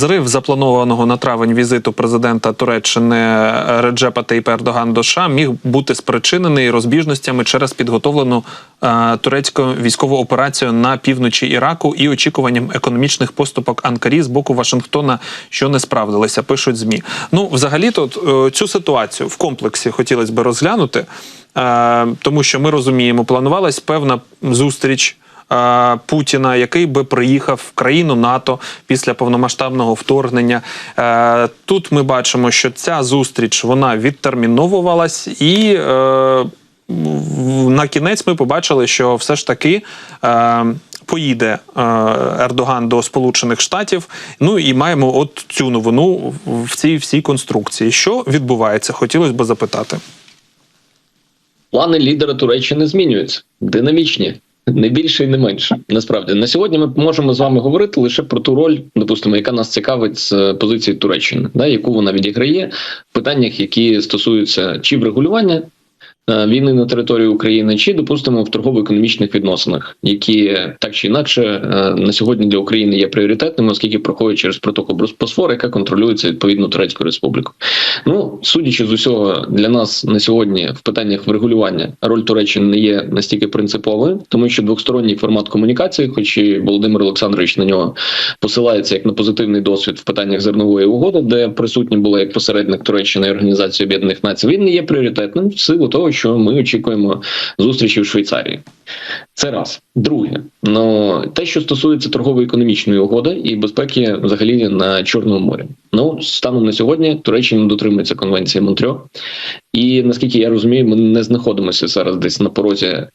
Зрив запланованого на травень візиту президента Туреччини Реджепа Тейпа Ердоган до США міг бути спричинений розбіжностями через підготовлену е, турецьку військову операцію на півночі Іраку і очікуванням економічних поступок Анкарі з боку Вашингтона, що не справдилися. Пишуть змі. Ну, взагалі, то е, цю ситуацію в комплексі хотілося б розглянути, е, тому що ми розуміємо, планувалась певна зустріч. Е, Путіна, який би приїхав в країну НАТО після повномасштабного вторгнення. Е, Тут ми бачимо, що ця зустріч вона відтерміновувалась, і е, на кінець ми побачили, що все ж таки. Е, Поїде Ердоган до Сполучених Штатів. Ну і маємо от цю новину в цій всій конструкції. Що відбувається? Хотілося б запитати. Плани лідера Туреччини змінюються, динамічні, не більше і не менше. Насправді на сьогодні ми можемо з вами говорити лише про ту роль, допустимо, яка нас цікавить з е, позиції Туреччини, да, яку вона відіграє в питаннях, які стосуються чи врегулювання. Е, Війни на території України, чи допустимо в торгово-економічних відносинах, які так чи інакше е, на сьогодні для України є пріоритетними, оскільки проходять через протоку Босфор, яка контролюється відповідно Турецькою Республікою. Ну, судячи з усього, для нас на сьогодні в питаннях врегулювання роль Туреччини не є настільки принциповою, тому що двосторонній формат комунікації, хоч і Володимир Олександрович на нього посилається як на позитивний досвід в питаннях зернової угоди, де присутні була як посередник Туреччини і Організації Об'єднаних Націй. Він не є пріоритетним в силу того, що ми очікуємо зустрічі в Швейцарії. Це раз. Друге, ну те, що стосується торгово-економічної угоди і безпеки взагалі на Чорному морі. Ну станом на сьогодні Туреччина дотримується конвенції Монтрьо, і наскільки я розумію, ми не знаходимося зараз десь на порозі е,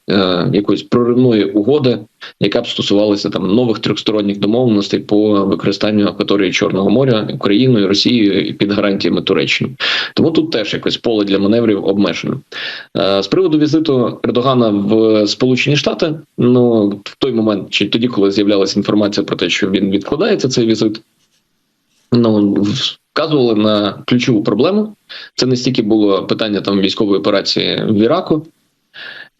якоїсь проривної угоди, яка б стосувалася там нових трьохсторонніх домовленостей по використанню акваторії Чорного моря Україною, Росією і під гарантіями Туреччини. Тому тут теж якось поле для маневрів обмежено. Е, З приводу візиту Ердогана в Сполучені Штати, ну в той момент, чи тоді, коли з'являлася інформація про те, що він відкладається цей візит, ну вказували на ключову проблему. Це не стільки було питання там військової операції в Іраку.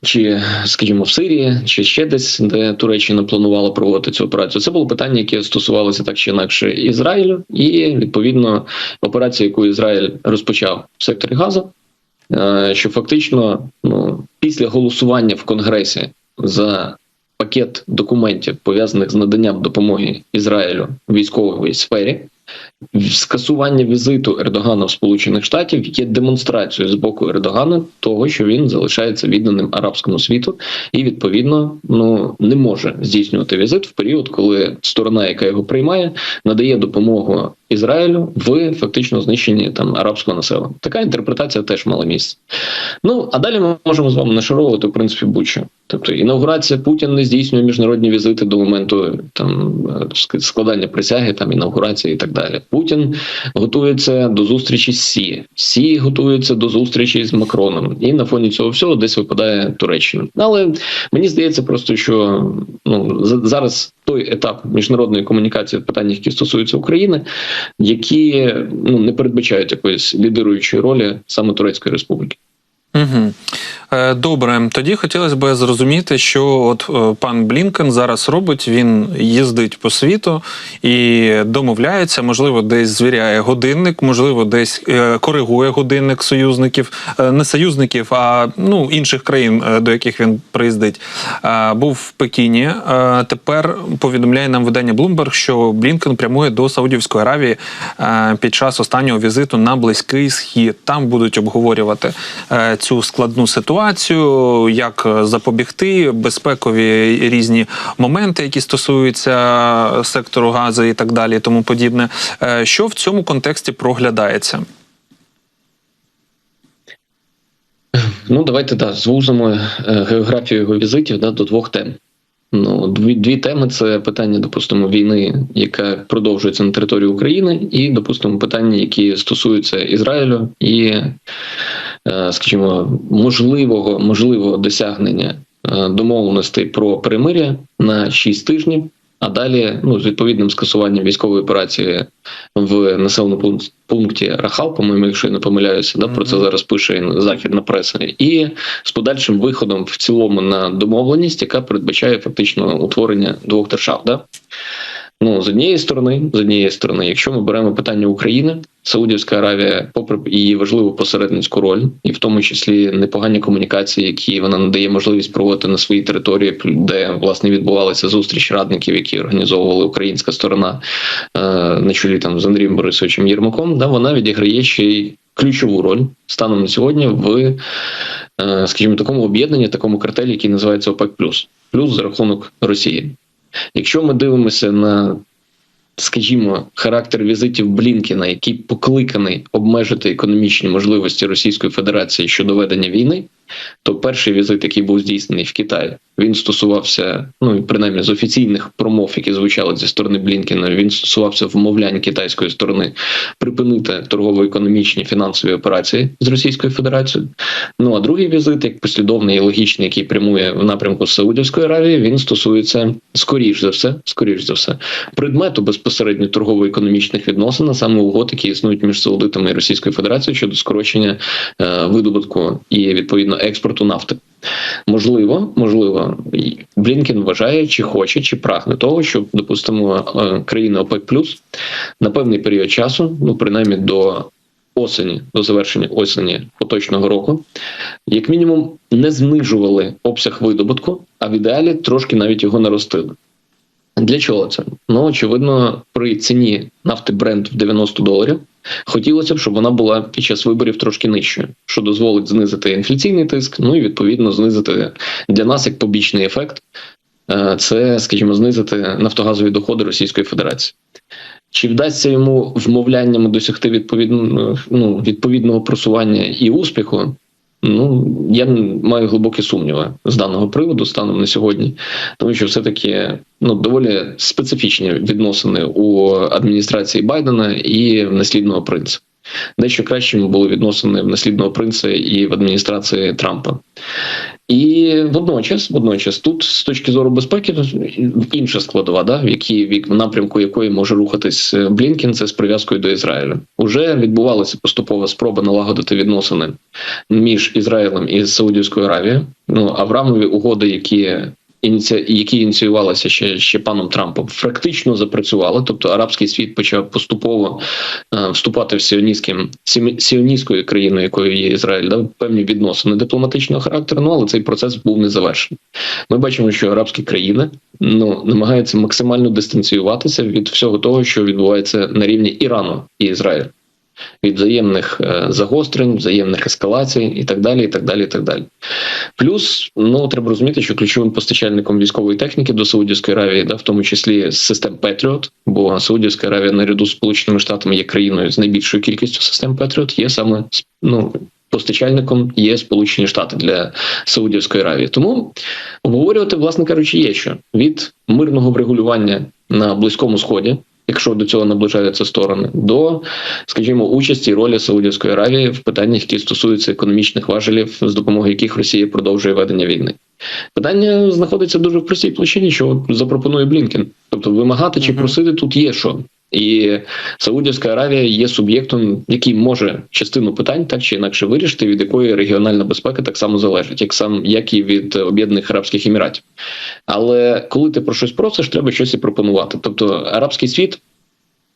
Чи, скажімо, в Сирії, чи ще десь, де Туреччина планувала проводити цю операцію, це було питання, яке стосувалося так чи інакше Ізраїлю, і відповідно операція, яку Ізраїль розпочав в секторі Газа, е, що фактично ну, після голосування в Конгресі за пакет документів пов'язаних з наданням допомоги Ізраїлю в військовій сфері. Скасування візиту Ердогана в Сполучених Штатів є демонстрацією з боку Ердогана того, що він залишається відданим арабському світу, і відповідно ну не може здійснювати візит в період, коли сторона, яка його приймає, надає допомогу Ізраїлю в фактично знищенні там арабського населення. Така інтерпретація теж мала місце. Ну а далі ми можемо з вами нашаровувати в принципі будь-що. Тобто інаугурація Путін не здійснює міжнародні візити до моменту там е, складання присяги, там інаугурації і так. Путін готується до зустрічі з Сі. Сі готується до зустрічі з Макроном, і на фоні цього всього десь випадає Туреччина. Але мені здається, просто що ну за- зараз той етап міжнародної комунікації в питаннях, які стосуються України, які ну не передбачають якоїсь лідируючої ролі саме Турецької республіки. Угу. Добре, тоді хотілося б зрозуміти, що от е, пан Блінкен зараз робить. Він їздить по світу і домовляється, можливо, десь звіряє годинник, можливо, десь е, коригує годинник союзників, не союзників, а ну інших країн, до яких він приїздить. Був в Пекіні. Тепер повідомляє нам видання Bloomberg, що Блінкен прямує до Саудівської Аравії під час останнього візиту на близький схід. Там будуть обговорювати цю складну ситуацію, як е, запобігти, безпекові різні моменти, які стосуються сектору газу і так далі, і тому подібне. Е, Що в цьому контексті проглядається? Ну, давайте да, звузимо е, географію його візитів да, до двох тем. Ну, дві, дві теми це питання, допустимо, війни, яка продовжується на території України, і, допустимо, питання, які стосуються Ізраїлю і, скажімо, можливого можливого досягнення е, домовленостей про перемиря на 6 тижнів. А далі, ну з відповідним скасуванням військової операції в населеному пункті Рахал, по-моєму, якщо я не помиляюся, да про це зараз пише західна преса, і з подальшим виходом в цілому на домовленість, яка передбачає фактично утворення двох держав. Да? Ну, з однієї сторони, з однієї сторони, якщо ми беремо питання України, Саудівська Аравія, попри її важливу посередницьку роль, і в тому числі непогані комунікації, які вона надає можливість проводити на своїй території, де власне відбувалися зустрічі радників, які організовувала українська сторона е, на чолі там з Андрієм Борисовичем Єрмаком, да, вона відіграє ще й ключову роль станом на сьогодні в, е, скажімо, такому об'єднанні, такому картелі, який називається ОПЕК+, плюс за рахунок Росії. Якщо ми дивимося на, скажімо, характер візитів Блінкіна, який покликаний обмежити економічні можливості Російської Федерації щодо ведення війни, то перший візит, який був здійснений в Китаї, він стосувався, ну принаймні з офіційних промов, які звучали зі сторони Блінкіна, він стосувався вмовлянь китайської сторони припинити торгово-економічні фінансові операції з Російською Федерацією. Ну а другий візит, як послідовний і логічний, який прямує в напрямку Саудівської Аравії, він стосується скоріш за все, скоріш за все, предмету безпосередньо торгово-економічних відносин, а саме угод, які існують між Саудитами і Російською Федерацією щодо скорочення е, видобутку і відповідно експорту нафти. Можливо, можливо, Блінкен вважає, чи хоче, чи прагне того, щоб допустимо е, країни ОПЕК на певний період часу, ну принаймні до осені, до завершення осені поточного року, як мінімум, не знижували обсяг видобутку, а в ідеалі трошки навіть його наростили. Для чого це? Ну очевидно, при ціні нафти бренд в 90 доларів хотілося б, щоб вона була під час виборів трошки нижчою, що дозволить знизити інфляційний тиск, ну і відповідно знизити для нас як побічний ефект. е, Це, скажімо, знизити нафтогазові доходи Російської Федерації. Чи вдасться йому вмовляннями досягти відповідно, ну, відповідного просування і успіху? Ну, я маю глибокі сумніви з даного приводу станом на сьогодні, тому що все-таки ну доволі специфічні відносини у адміністрації Байдена і наслідного принца. Дещо кращими були відносини в наслідного принца і в адміністрації Трампа. І водночас, водночас, тут з точки зору безпеки інша складова, да, в якій в напрямку якої може рухатись е, Блінкін, це з прив'язкою до Ізраїля. Уже відбувалася поступова спроба налагодити відносини між Ізраїлем і Саудівською Аравією. Ну Аврамові угоди, які. Які ініціювалися ще ще паном Трампом, практично запрацювали. Тобто арабський світ почав поступово е, вступати в сіоністським сіоністською країною, якою є Ізраїль, да, певні відносини дипломатичного характеру. Ну але цей процес був не завершений. Ми бачимо, що арабські країни ну намагаються максимально дистанціюватися від всього того, що відбувається на рівні Ірану і Ізраїлю. Від взаємних е, загострень, взаємних ескалацій і так далі. і так далі, і так далі. Плюс ну треба розуміти, що ключовим постачальником військової техніки до Саудівської Аравії, да, в тому числі систем Петріот, бо Саудівська Аравія наряду з Сполученими Штатами є країною з найбільшою кількістю систем Петріот, є саме ну. Постачальником є Сполучені Штати для Саудівської Аравії. Тому обговорювати, власне кажучи, є що від мирного врегулювання на близькому сході, якщо до цього наближаються сторони, до, скажімо, участі і ролі Саудівської Аравії в питаннях, які стосуються економічних важелів, з допомогою яких Росія продовжує ведення війни. Питання знаходиться дуже в простій площині, що запропонує Блінкен. Тобто, вимагати чи просити тут є що. І Саудівська Аравія є суб'єктом, який може частину питань так чи інакше вирішити, від якої регіональна безпека так само залежить, як сам як і від Об'єднаних Арабських Еміратів. Але коли ти про щось просиш, треба щось і пропонувати. Тобто, арабський світ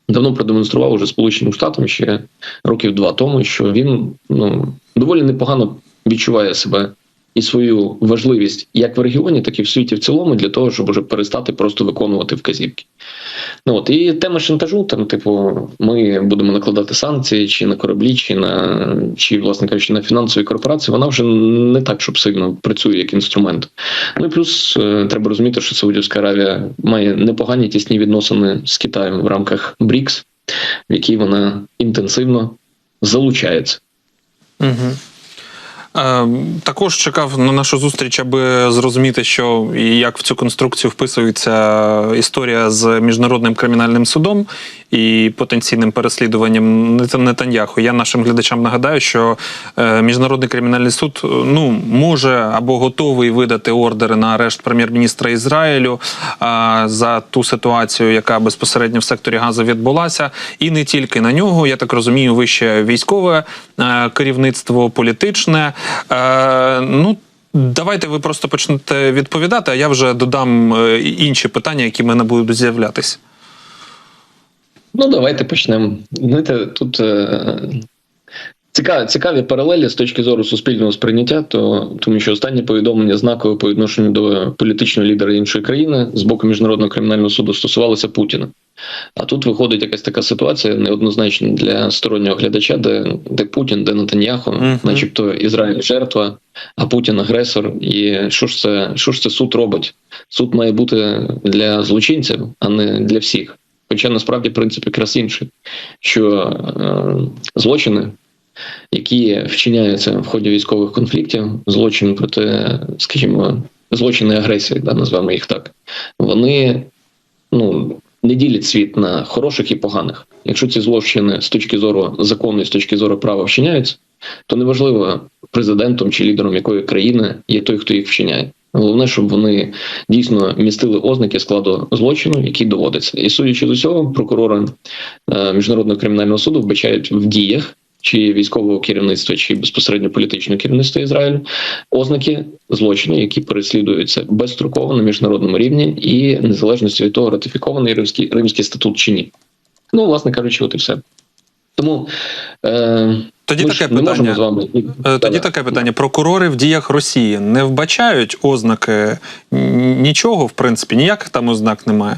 давно продемонстрував уже Сполученим Штатам ще років два тому, що він ну доволі непогано відчуває себе і свою важливість як в регіоні, так і в світі в цілому, для того, щоб уже перестати просто виконувати вказівки. Ну от і тема шантажу, там, типу, ми будемо накладати санкції чи на кораблі, чи на чи, власне кажучи, на фінансові корпорації, вона вже не так, щоб сильно працює як інструмент. Ну і плюс е, треба розуміти, що Саудівська Аравія має непогані тісні відносини з Китаєм в рамках БРІКС, в якій вона інтенсивно залучається. Угу. Е, Також чекав на нашу зустріч, аби зрозуміти, що і як в цю конструкцію вписується історія з міжнародним кримінальним судом і потенційним переслідуванням Нетаньяху. Я нашим глядачам нагадаю, що е, міжнародний кримінальний суд ну може або готовий видати ордери на арешт прем'єр-міністра Ізраїлю за ту ситуацію, яка безпосередньо в секторі Газу відбулася, і не тільки на нього. Я так розумію, вище військове е, керівництво політичне. Е, ну давайте ви просто почнете відповідати, а я вже додам е, інші питання, які в мене будуть з'являтися. Ну, давайте почнемо. Знаєте, тут е, цікаві, цікаві паралелі з точки зору суспільного сприйняття, то, тому що останні повідомлення знакове по відношенню до політичного лідера іншої країни з боку міжнародного кримінального суду стосувалося Путіна. А тут виходить якась така ситуація неоднозначна для стороннього глядача, де, де Путін, де Нетаньяху, Мгм. начебто Ізраїль жертва, а Путін агресор. І що ж це, що ж це суд робить? Суд має бути для злочинців, а не для всіх. Хоча насправді принцип якраз інший, що е, злочини, які вчиняються в ході військових конфліктів, злочин проти, скажімо, злочини агресії, да, назвемо їх так, вони ну, не ділять світ на хороших і поганих. Якщо ці злочини з точки зору закону і з точки зору права вчиняються, то неважливо президентом чи лідером якої країни є той, хто їх вчиняє. Головне, щоб вони дійсно містили ознаки складу злочину, який доводиться. І судячи з усього, прокурори е, міжнародного кримінального суду вбачають в діях чи військового керівництва, чи безпосередньо політичного керівництва Ізраїлю ознаки злочину, які переслідуються безстроково на міжнародному рівні, і незалежності від того, ратифікований римський римський статут чи ні. Ну, власне кажучи, от і все. Тому е, Тоді ми таке ж не можемо питання. з вами Е, Тоді Да-да. таке питання: прокурори в діях Росії не вбачають ознаки нічого, в принципі, ніяких там ознак немає.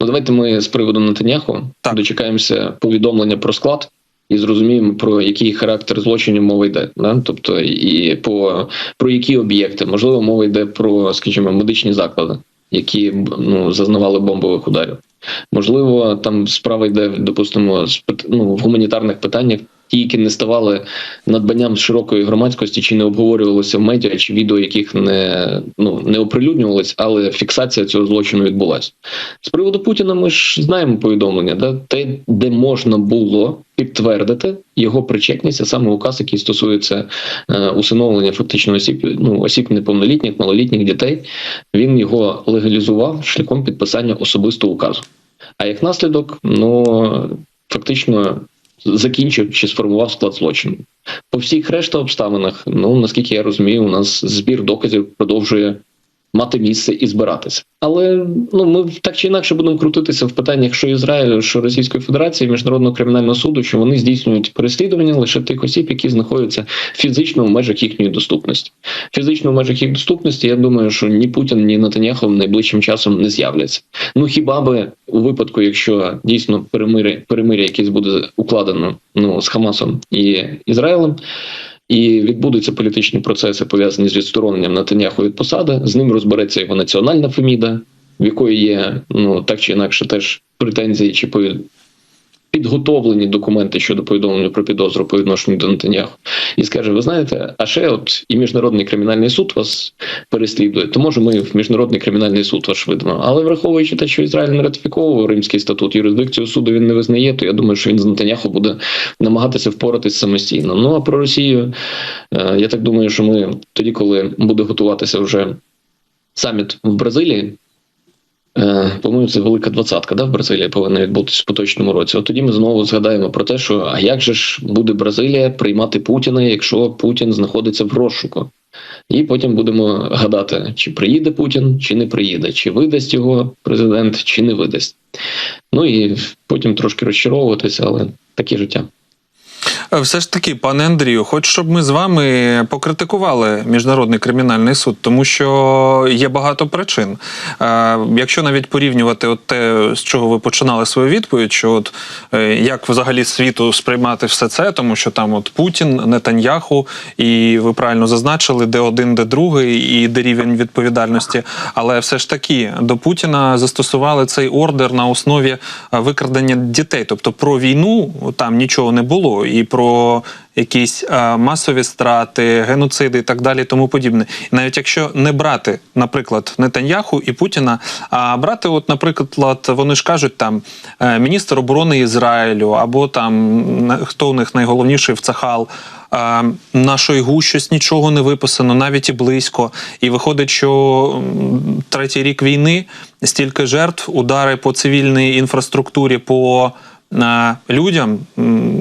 Ну, давайте ми з приводу Нетаняху Так. дочекаємося повідомлення про склад і зрозуміємо, про який характер злочинів мова йде. Да? Тобто, і по про які об'єкти, можливо, мова йде про, скажімо, медичні заклади, які ну, зазнавали бомбових ударів. Можливо, там справа йде, допустимо, ну, в гуманітарних питаннях. Ті, які не ставали надбанням широкої громадськості, чи не обговорювалися в медіа, чи відео, яких не ну не оприлюднювалось, але фіксація цього злочину відбулася. З приводу Путіна ми ж знаємо повідомлення, да? те, де можна було підтвердити його причетність, а саме указ, який стосується е, усиновлення фактично осіб, ну, осіб неповнолітніх, малолітніх дітей, він його легалізував шляхом підписання особистого указу. А як наслідок, ну фактично закінчив чи сформував склад злочину. По всіх решта обставинах, ну наскільки я розумію, у нас збір доказів продовжує мати місце і збиратися. Але ну ми так чи інакше будемо крутитися в питаннях, що Ізраїлю, що Російської Федерації, міжнародного кримінального суду, що вони здійснюють переслідування лише тих осіб, які знаходяться фізично в межах їхньої доступності. Фізично в межах їх доступності, я думаю, що ні Путін, ні Натаняху найближчим часом не з'являться. Ну хіба би у випадку, якщо дійсно перемир'я, перемир'я якесь буде укладено ну з Хамасом і Ізраїлем. І відбудуться політичні процеси пов'язані з відстороненням Натаняху від посади. З ним розбереться його національна феміда, в якої є ну так чи інакше теж претензії чи підготовлені документи щодо повідомлення про підозру по відношенню до Натаняху. І скаже: ви знаєте, а ще от і міжнародний кримінальний суд вас переслідує, то може ми в міжнародний кримінальний суд вас видамо. Але враховуючи те, що Ізраїль не ратифіковував Римський статут, юрисдикцію суду він не визнає, то я думаю, що він з Натаняху буде намагатися впоратись самостійно. Ну а про Росію е, я так думаю, що ми тоді, коли буде готуватися вже саміт в Бразилії. Е, По-моєму, це велика двадцятка, да, в Бразилії повинна відбутися в поточному році. От тоді ми знову згадаємо про те, що а як же ж буде Бразилія приймати Путіна, якщо Путін знаходиться в розшуку? І потім будемо гадати, чи приїде Путін, чи не приїде, чи видасть його президент, чи не видасть. Ну і потім трошки розчаровуватися, але таке життя. Е, Все ж таки, пане Андрію, хоч щоб ми з вами покритикували міжнародний кримінальний суд, тому що є багато причин. Е, Якщо навіть порівнювати от те, з чого ви починали свою відповідь, що от е, як взагалі світу сприймати все це, тому що там от Путін, Нетаньяху, і ви правильно зазначили, де один, де другий, і де рівень відповідальності. Але все ж таки до Путіна застосували цей ордер на основі викрадення дітей. Тобто про війну там нічого не було, і про якісь е, масові страти, геноциди і так далі, тому подібне. І навіть якщо не брати, наприклад, Нетаньяху і Путіна, а брати, от, наприклад, вони ж кажуть там е, міністр оборони Ізраїлю, або там хто у них найголовніший в Цахал. е, На Шойгу щось нічого не виписано, навіть і близько. І виходить, що третій рік війни стільки жертв, удари по цивільній інфраструктурі, по людям,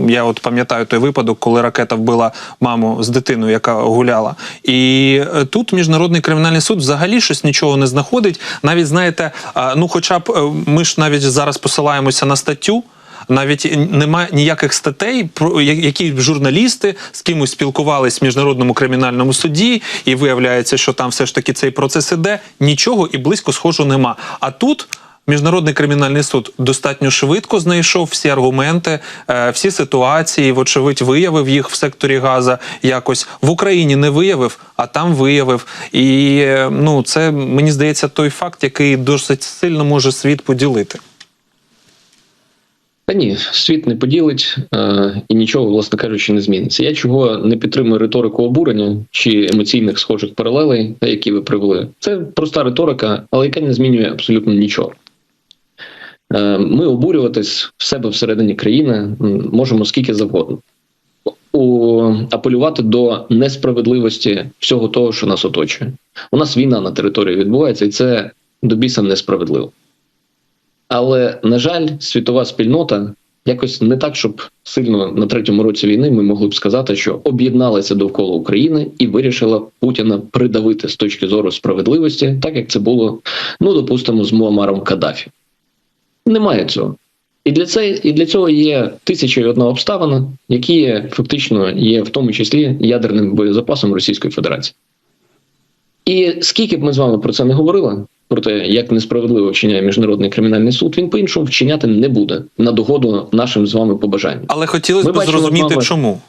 Я от пам'ятаю той випадок, коли ракета вбила маму з дитиною, яка гуляла. І е, тут міжнародний кримінальний суд взагалі щось нічого не знаходить. Навіть знаєте, ну, хоча б е, ми ж навіть зараз посилаємося на статтю. Навіть немає ніяких статей, які журналісти з кимось спілкувались в міжнародному кримінальному суді, і виявляється, що там все ж таки цей процес іде. Нічого і близько схожого нема. А тут міжнародний кримінальний суд достатньо швидко знайшов всі аргументи, е, всі ситуації, вочевидь, виявив їх в секторі Газа. Якось в Україні не виявив, а там виявив. І е, ну це мені здається той факт, який досить сильно може світ поділити. Та ні, світ не поділить е, і нічого, власне кажучи, не зміниться. Я чого не підтримую риторику обурення чи емоційних схожих паралелей, які ви привели. Це проста риторика, але яка не змінює абсолютно нічого. Е, ми обурюватись в себе всередині країни можемо скільки завгодно. У, апелювати до несправедливості всього того, що нас оточує. У нас війна на території відбувається, і це до біса несправедливо. Але на жаль, світова спільнота якось не так, щоб сильно на третьому році війни ми могли б сказати, що об'єдналася довкола України і вирішила Путіна придавити з точки зору справедливості, так як це було, ну допустимо, з Муамаром Каддафі. Немає цього. І для це і для цього є тисяча і одна обставина, які є, фактично є в тому числі ядерним боєзапасом Російської Федерації. І скільки б ми з вами про це не говорили, про те, як несправедливо вчиняє міжнародний кримінальний суд, він по-іншому вчиняти не буде на догоду нашим з вами побажанням. Але хотілося б зрозуміти, вами- чому.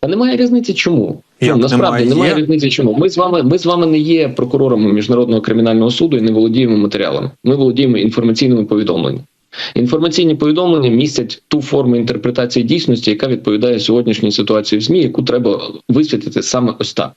Та немає різниці, чому Як ну, насправді немає? немає різниці, чому ми з вами. Ми з вами не є прокурорами міжнародного кримінального суду і не володіємо матеріалами. Ми володіємо інформаційними повідомленнями. Інформаційні повідомлення містять ту форму інтерпретації дійсності, яка відповідає сьогоднішній ситуації в ЗМІ, яку треба висвітити саме ось так.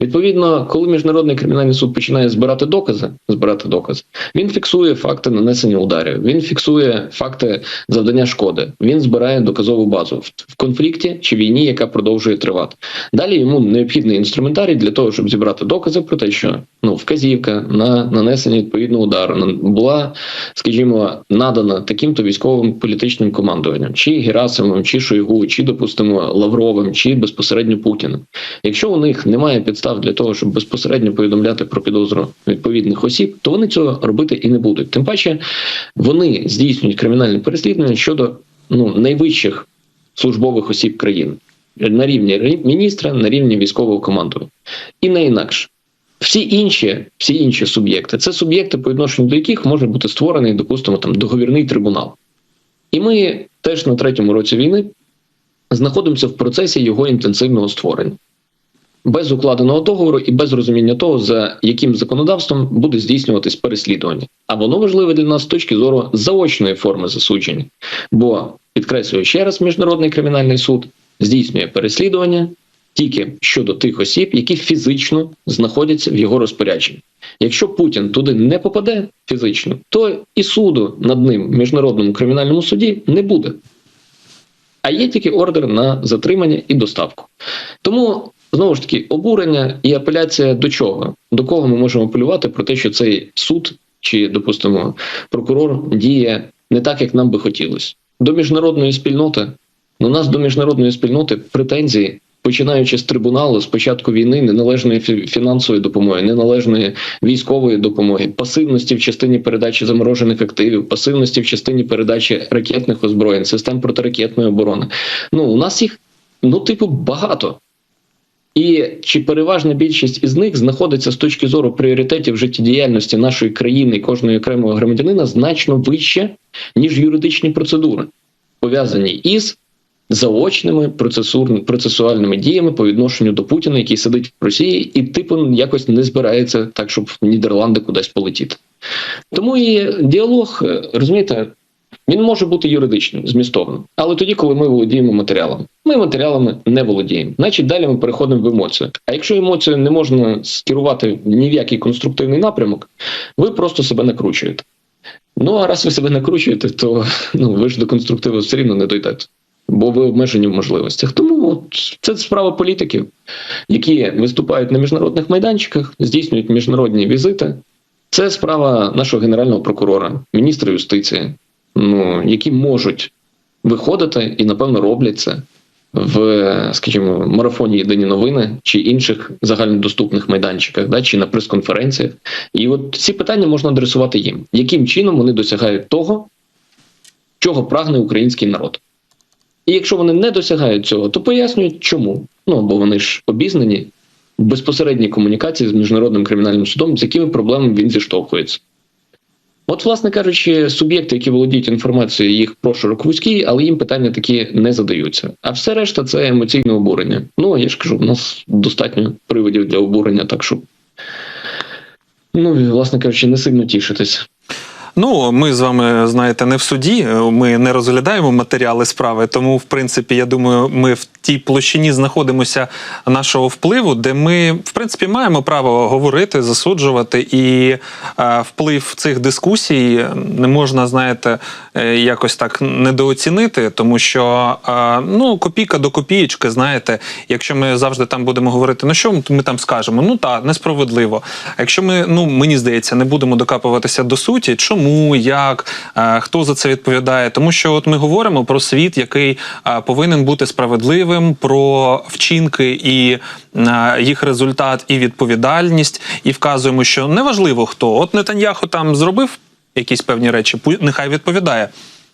Відповідно, коли міжнародний кримінальний суд починає збирати докази, збирати докази, він фіксує факти нанесення ударів, він фіксує факти завдання шкоди, він збирає доказову базу в, конфлікті чи війні, яка продовжує тривати. Далі йому необхідний інструментарій для того, щоб зібрати докази про те, що ну вказівка на нанесення відповідного удару була, скажімо, надана таким-то військовим політичним командуванням, чи Герасимовим, чи Шойгу, чи допустимо Лавровим, чи безпосередньо Путіним. Якщо у них немає підстав для того, щоб безпосередньо повідомляти про підозру відповідних осіб, то вони цього робити і не будуть. Тим паче вони здійснюють кримінальне переслідування щодо ну найвищих службових осіб країни на рівні міністра, на рівні військового командування. І не інакше. Всі інші, всі інші суб'єкти це суб'єкти, по відношенню до яких може бути створений, допустимо, там договірний трибунал. І ми теж на третьому році війни знаходимося в процесі його інтенсивного створення. Без укладеного договору і без розуміння того, за яким законодавством буде здійснюватись переслідування. А воно важливе для нас з точки зору заочної форми засудження. Бо, підкреслюю ще раз, Міжнародний кримінальний суд здійснює переслідування тільки щодо тих осіб, які фізично знаходяться в його розпорядженні. Якщо Путін туди не попаде фізично, то і суду над ним в міжнародному кримінальному суді не буде. А є тільки ордер на затримання і доставку. Тому знову ж таки обурення і апеляція до чого? До кого ми можемо апелювати про те, що цей суд чи, допустимо, прокурор діє не так, як нам би хотілося. До міжнародної спільноти у нас до міжнародної спільноти претензії. Починаючи з трибуналу з початку війни, неналежної фінансової допомоги, неналежної військової допомоги, пасивності в частині передачі заморожених активів, пасивності в частині передачі ракетних озброєнь, систем протиракетної оборони. Ну у нас їх ну типу багато. І чи переважна більшість із них знаходиться з точки зору пріоритетів життєдіяльності нашої країни і кожного окремого громадянина значно вище, ніж юридичні процедури, пов'язані із заочними процесуальними діями по відношенню до Путіна, який сидить в Росії, і типу якось не збирається так, щоб в Нідерланди кудись полетіти. Тому і діалог, е, розумієте, він може бути юридичним, змістовним, але тоді, коли ми володіємо матеріалами. Ми матеріалами не володіємо. Значить, далі ми переходимо в емоцію. А якщо емоцію не можна скерувати ні в який конструктивний напрямок, ви просто себе накручуєте. Ну а раз ви себе накручуєте, то ну ви ж до конструктиву все рівно не дойдете. Бо ви обмежені в можливостях. Тому от, це справа політиків, які виступають на міжнародних майданчиках, здійснюють міжнародні візити. Це справа нашого генерального прокурора, міністра юстиції, ну які можуть виходити і, напевно, роблять це в, скажімо, марафоні Єдині новини чи інших загальнодоступних майданчиках, да, чи на прес-конференціях. І от ці питання можна адресувати їм, яким чином вони досягають того, чого прагне український народ. І якщо вони не досягають цього, то пояснюють, чому. Ну бо вони ж обізнані в безпосередній комунікації з міжнародним кримінальним судом, з якими проблемами він зіштовхується. От, власне кажучи, суб'єкти, які володіють інформацією, їх прошурок вузький, але їм питання такі не задаються. А все решта це емоційне обурення. Ну, я ж кажу, у нас достатньо приводів для обурення, так що, ну, власне кажучи, не сильно тішитись. Ну, ми з вами знаєте, не в суді. Ми не розглядаємо матеріали справи. Тому, в принципі, я думаю, ми в тій площині знаходимося нашого впливу, де ми, в принципі, маємо право говорити, засуджувати, і е, вплив цих дискусій не можна, знаєте, е, якось так недооцінити, тому що е, ну копійка до копієчки, знаєте, якщо ми завжди там будемо говорити, ну що ми там скажемо? Ну так, несправедливо. Якщо ми, ну мені здається, не будемо докапуватися до суті, чому, як, е, хто за це відповідає? Тому що от ми говоримо про світ, який е, повинен бути справедливим, про вчинки і е, їх результат, і відповідальність, і вказуємо, що неважливо хто. От Нетаньяху там зробив якісь певні речі, нехай відповідає.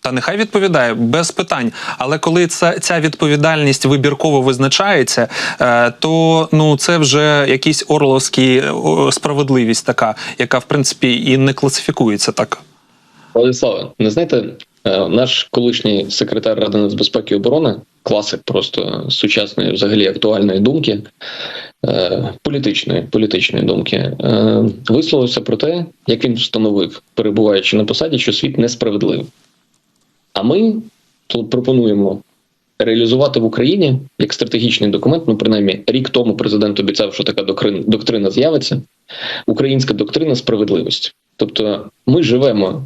Та нехай відповідає без питань. Але коли ця, ця відповідальність вибірково визначається, е, то ну це вже якийсь орловський справедливість, така, яка в принципі і не класифікується так. Владиславе, не знаєте, е, наш колишній секретар Ради нацбезпеки і оборони, класик просто сучасної, взагалі актуальної думки, е, політичної, політичної думки, е, висловився про те, як він встановив, перебуваючи на посаді, що світ несправедливий. А ми тут пропонуємо реалізувати в Україні як стратегічний документ. Ну, принаймні, рік тому президент обіцяв, що така доктрина, з'явиться. Українська доктрина справедливості. Тобто, ми живемо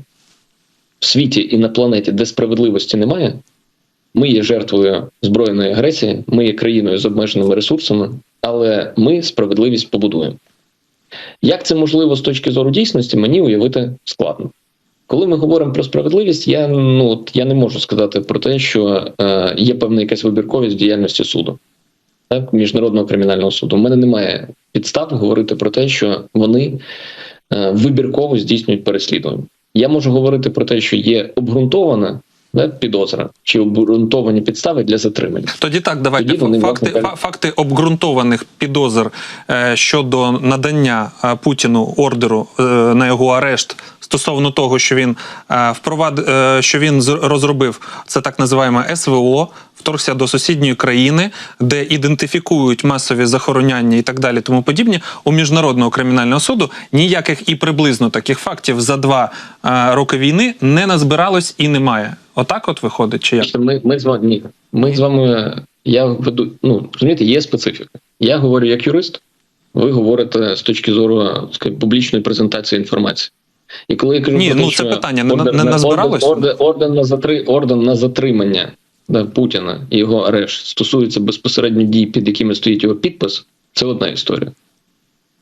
в світі і на планеті, де справедливості немає, ми є жертвою збройної агресії, ми є країною з обмеженими ресурсами, але ми справедливість побудуємо. Як це можливо з точки зору дійсності, мені уявити складно. Коли ми говоримо про справедливість, я ну я не можу сказати про те, що е, є певна якась вибірковість в діяльності суду, так, міжнародного кримінального суду. У мене немає підстав говорити про те, що вони е, вибірково здійснюють переслідування. Я можу говорити про те, що є обґрунтована да, підозра чи обґрунтовані підстави для затримання. Тоді так, давайте Тоді вони, факти, власне, факти обґрунтованих підозр е, щодо надання е, Путіну ордеру е, на його арешт стосовно того, що він е, впровад, е, що він розробив це так називаємо СВО. Вторгся до сусідньої країни, де ідентифікують масові захороняння і так далі, тому подібне. У міжнародного кримінального суду ніяких і приблизно таких фактів за два е, роки війни не назбиралось і немає. Отак, от виходить, чи як? Ми, ми з вами ні. Ми з вами. Я веду. Ну розумієте, є специфіка. Я говорю як юрист, ви говорите з точки зору скажімо, публічної презентації інформації. І коли я кажу Ні, про те, ну, це питання не- ордер не на- назбиралось? Ордер, ордер на затри, ордер на затримання да, Путіна і його арешт стосується безпосередньо дій, під якими стоїть його підпис. Це одна історія.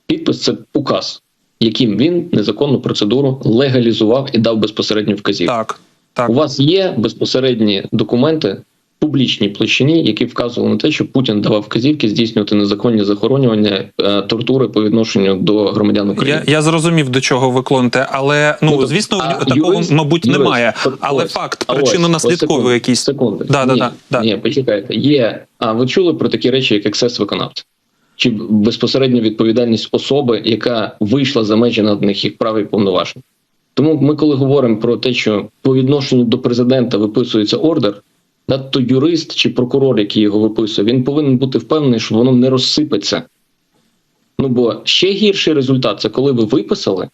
Підпис це указ, яким він незаконну процедуру легалізував і дав безпосередню вказівку. Так, так. У вас є безпосередні документи в публічній площині, які вказували на те, що Путін давав вказівки здійснювати незаконні захоронювання, е, тортури по відношенню до громадян України. Я, я зрозумів, до чого ви клоните, але ну, Ну, звісно, а такого, юрист- мабуть, юрист, немає. от Але ось, факт ось, ось секунду, якийсь. Секунди. Да, да, ні, да, да. ні, почекайте. Є. А ви чули про такі речі, як ексцес виконавця? Чи безпосередня відповідальність особи, яка вийшла за межі наданих їх прав і повноважень? Тому ми, коли говоримо про те, що по відношенню до президента виписується ордер, да, то юрист чи прокурор, який його виписує, він повинен бути впевнений, що воно не розсипеться. Ну бо ще гірший результат це коли ви виписали,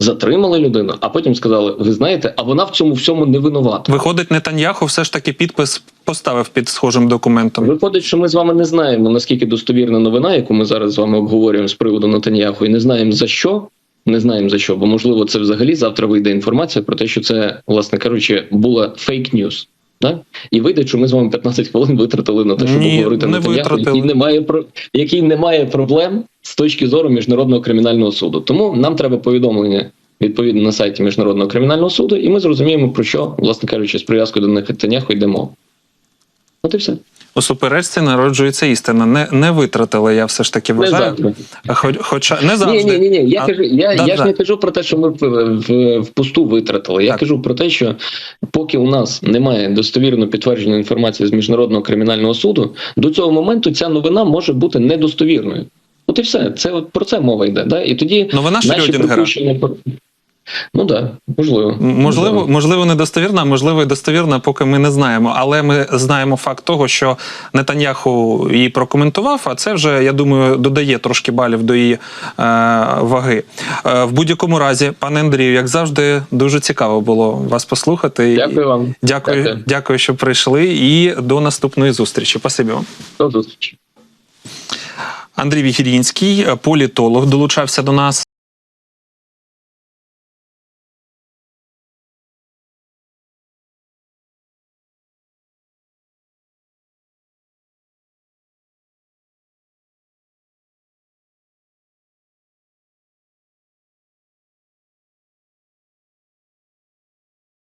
затримали людину, а потім сказали: ви знаєте, а вона в цьому всьому не винувата. Виходить, Нетаньяху все ж таки підпис поставив під схожим документом. Виходить, що ми з вами не знаємо наскільки достовірна новина, яку ми зараз з вами обговорюємо з приводу Натаньяху, і не знаємо за що. Не знаємо за що, бо можливо це взагалі завтра вийде інформація про те, що це, власне кажучи, була фейк ньюс. Так? І вийде, що ми з вами 15 хвилин витратили на те, щоб обговорити не Натаньяху, витратили. який не має про який не має проблем з точки зору міжнародного кримінального суду. Тому нам треба повідомлення відповідно на сайті Міжнародного кримінального суду, і ми зрозуміємо, про що, власне кажучи, з прив'язкою до Нетаньяху йде мова. От і все. У суперечці народжується істина. Не, не витратили, я все ж таки Не вважаю. завтра. Хоч, хоча не Ні, завжди. ні, ні, ні. Я А, кажу, я, да, я ж да. не кажу про те, що ми в, в, в пусту витратили. Я Так. кажу про те, що поки у нас немає достовірно підтвердженої інформації з міжнародного кримінального суду, до цього моменту ця новина може бути недостовірною. От і все. Це от про це мова йде. Да? І тоді Новина наші припущення про- Ну так, да, можливо. Можливо, можливо, недостовірна, можливо, і достовірна, поки ми не знаємо. Але ми знаємо факт того, що Нетаньяху її прокоментував, а це вже, я думаю, додає трошки балів до її е, ваги. Е, в будь-якому разі, пане Андрію, як завжди, дуже цікаво було вас послухати. Дякую вам. Дякую, Дякую. дякую, що прийшли, і до наступної зустрічі. Спасибі вам. До зустрічі. Андрій Вігірінський, політолог, долучався до нас.